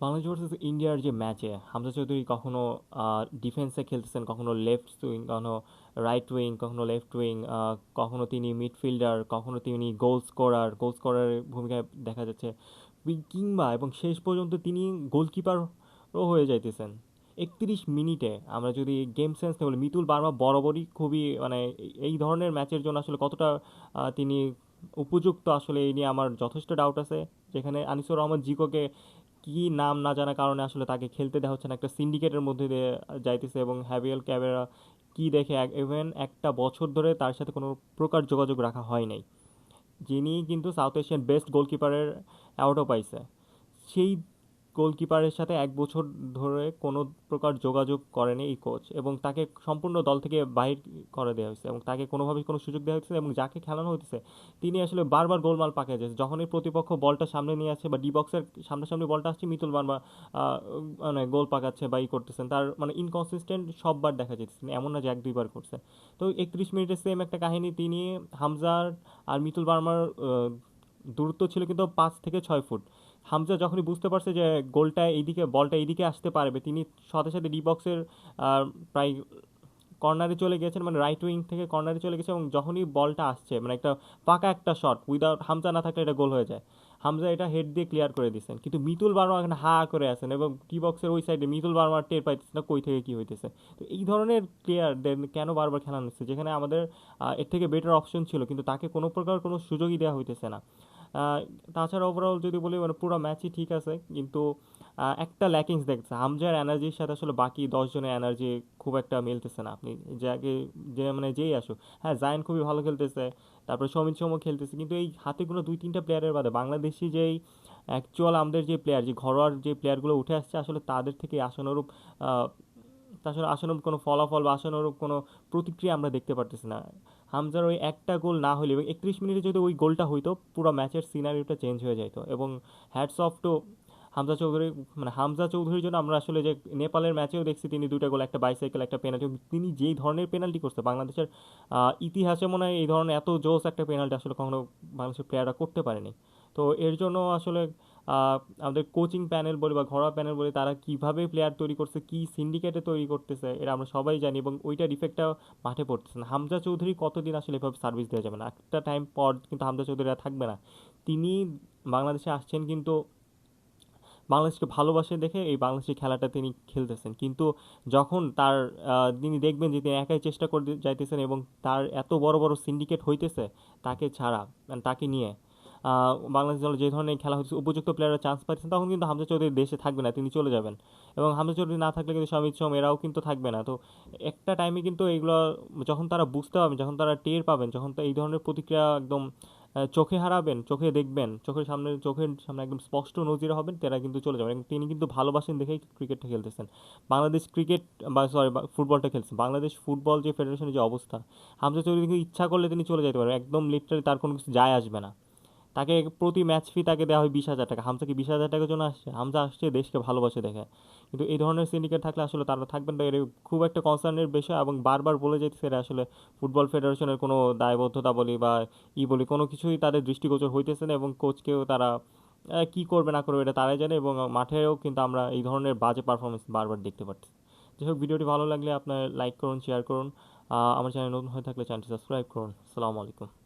Bangladesh versus ইন্ডিয়ার যে ম্যাচে হামজা চৌধুরী কখনো ডিফেন্সে খেলতেছেন, কখনো লেফট উইং কখনো রাইট উইং কখনো লেফট উইং কখনো তিনি মিডফিল্ডার কখনো তিনি গোল স্কোরার গোল স্কোরারের ভূমিকায় দেখা যাচ্ছে। কিংবা এবং শেষ পর্যন্ত তিনি গোলকিপারও হয়ে যাইতেছেন। একত্রিশ মিনিটে আমরা যদি গেম সেন্স বলি, মিতুল বার্মা বরাবরই খুবই মানে এই ধরনের ম্যাচের জন্য আসলে কতটা তিনি উপযুক্ত আসলে এই নিয়ে আমার যথেষ্ট ডাউট আছে। যেখানে আনিসুর রহমান জিকোকে কি নাম না জানার কারণে আসলে তাকে খেলতে দেওয়া হচ্ছে না। একটা সিন্ডিকেটের মধ্যে দিয়ে যাইতেছে এবং হ্যাভিয়েল ক্যাবেরা কি দেখে ইভেন একটা বছর ধরে তার সাথে কোনো প্রকার যোগাযোগ রাখা হয় নাই। যিনি কিন্তু সাউথ এশিয়ান বেস্ট গোলকিপারের অ্যাওয়ার্ডও পাইছে। সেই গোলকিপারের সাথে এক বছর ধরে কোনো প্রকার যোগাযোগ করেনি এই কোচ এবং তাকে সম্পূর্ণ দল থেকে বাহির করে দেওয়া হয়েছে এবং তাকে কোনোভাবেই কোনো সুযোগ দেওয়া হচ্ছে এবং যাকে খেলানো হচ্ছে তিনি আসলে বারবার গোলমাল পাকে যাচ্ছে। যখনই প্রতিপক্ষ বলটা সামনে নিয়ে আসছে বা ডি বক্সের সামনাসামনি বলটা আসছে, মিতুল বার্মা মানে গোল পাকাচ্ছে বা ই করতেছেন, তার মানে ইনকনসিস্টেন্ট সববার দেখা যাচ্ছে এমন না যে এক দুইবার করছে। তো একত্রিশ মিনিটের সেম একটা কাহিনী, তিনি হামজার আর মিতুল বার্মার দূরত্ব ছিল কিন্তু পাঁচ থেকে ছয় ফুট। হামজা যখনই বুঝতে পারছে যে গোলটা এইদিকে, বলটা এইদিকে আসতে পারবে, তিনি সাথে সাথে ডি বক্সের প্রায় কর্নারে চলে গেছেন মানে রাইট উইং থেকে কর্নারে চলে গেছে এবং যখনই বলটা আসছে মানে একটা পাকা একটা শট উইদাউট হামজা না থাকলে এটা গোল হয়ে যায়। হামজা এটা হেড দিয়ে ক্লিয়ার করে দিচ্ছেন কিন্তু মিতুল বার্মা এখানে হা করে আছেন এবং টি বক্সের ওই সাইডে মিতুল বার্মার টের পাইতেছে না কই থেকে কী হইতেছে। তো এই ধরনের প্লেয়ারদের কেন বারবার খেলানো হচ্ছে? যেখানে আমাদের এর থেকে বেটার অপশন ছিল, কিন্তু তাকে কোনো প্রকার কোনো সুযোগই দেওয়া হইতেছে না। তাছাড়া ওভারঅল যদি বলি মানে পুরো ম্যাচই ঠিক আছে, কিন্তু একটা ল্যাকিংস দেখছে হামজার এনার্জির সাথে আসলে বাকি দশজনের এনার্জি খুব একটা মিলতেছে না। আপনি যাকে যে মানে যেই আসুক। হ্যাঁ জায়ন খুবই ভালো খেলতেছে, তারপরে সমিত সোমও খেলতেছে, কিন্তু এই হাতে কোনো দুই, তিনটা প্লেয়ারের বাদে বাংলাদেশি যেই অ্যাকচুয়াল আমাদের যে প্লেয়ার যে ঘরোয়ার যে প্লেয়ারগুলো উঠে আসছে, আসলে তাদের থেকে আসনরূপ তাছাড়া আসনরূপ কোনো ফলাফল বা আসনরূপ কোনো প্রতিক্রিয়া আমরা দেখতে পারতেছি না। হামজার ওই একটা গোল না হলে এবং একত্রিশ মিনিটে যদি ওই গোলটা হইতো, পুরো ম্যাচের সিনারিওটা চেঞ্জ হয়ে যেত এবং hats off to Hamza Chowdhury মানে হামজা চৌধুরীর জন্য আমরা আসলে যে নেপালের ম্যাচেও দেখছি, তিনি দুটা গোল, একটা বাইসাইকেল একটা পেনাল্টি তিনি যেই ধরনের পেনাল্টি করছে, বাংলাদেশের ইতিহাসে মনে হয় এই ধরনের এত জোস একটা পেনাল্টি আসলে কখনো বাংলাদেশের প্লেয়াররা করতে পারেনি। তো এর জন্য আসলে আমাদের কোচিং প্যানেল বলি বা ঘরোয়া প্যানেল বলি তারা কীভাবে প্লেয়ার তৈরি করছে, কি সিন্ডিকেটে তৈরি করতেছে, এটা আমরা সবাই জানি এবং ওইটার ইফেক্টটা মাঠে পড়তেছে না। হামজা চৌধুরী কতদিন আসলে এভাবে সার্ভিস দেওয়া যাবে না? একটা টাইম পর কিন্তু হামজা চৌধুরী থাকবে না। তিনি বাংলাদেশে আসছেন কিন্তু বাংলাদেশকে ভালোবাসে দেখে এই বাংলাদেশের খেলাটা তিনি খেলতেছেন। কিন্তু যখন তার তিনি দেখবেন যে তিনি একাই চেষ্টা করে যাইতেছেন এবং তার এত বড় বড় সিন্ডিকেট হইতেছে তাকে ছাড়া মানে তাকে নিয়ে বাংলাদেশ দল যে ধরনের খেলা হচ্ছে, উপযুক্ত প্লেয়াররা চান্স পাচ্ছেন তখন কিন্তু হামজা চৌধুরী দেশে থাকবে না, তিনি চলে যাবেন। এবং হামজা চৌধুরী না থাকলে কিন্তু সমিত সোম, এরাও কিন্তু থাকবে না। তো একটা টাইমে কিন্তু এইগুলো যখন তারা বুঝতে পারবেন, যখন তারা টের পাবেন, যখন এই ধরনের প্রতিক্রিয়া একদম চোখে হারাবেন, চোখে দেখবেন, চোখের সামনে চোখের সামনে একদম স্পষ্ট নজির হবেন, তারা কিন্তু চলে যাবেন। তিনি কিন্তু ভালোবাসেন দেখেই ক্রিকেটটা খেলতেছেন। বাংলাদেশ ক্রিকেট বা সরি ফুটবলটা খেলছেন। বাংলাদেশ ফুটবল যে ফেডারেশনের যে অবস্থা, হামজা চৌধুরী কিন্তু ইচ্ছা করলে তিনি চলে যেতে পারবেন। একদম লিটারে তার কোনো কিছু যায় আসবে না। তাকে প্রতি ম্যাচ ফি তাকে দেওয়া হয় বিশ হাজার টাকা। হামজা কি বিশ হাজার টাকার জন্য আসছে? হামজা আসছে, দেশকে ভালোবাসে দেখে। কিন্তু এই ধরনের সিন্ডিকেট থাকলে আসলে তারা থাকবেন না। এটা খুব একটা কনসার্নের বিষয় এবং বারবার বলে যেতেছে এটা আসলে ফুটবল ফেডারেশনের কোনো দায়বদ্ধতা বলি বা ই বলি, কোনো কিছুই তাদের দৃষ্টিগোচর হইতেছে না এবং কোচকেও তারা কি করবে না করবে এটা তারাই জানে এবং মাঠেও কিন্তু আমরা এই ধরনের বাজে পারফরমেন্স বারবার দেখতে পাচ্ছি যাই হোক, ভিডিওটি ভালো লাগলে আপনার লাইক করুন শেয়ার করুন। আমার চ্যানেল নতুন হয়ে থাকলে চ্যানেলটি সাবস্ক্রাইব করুন। আসসালামু আলাইকুম।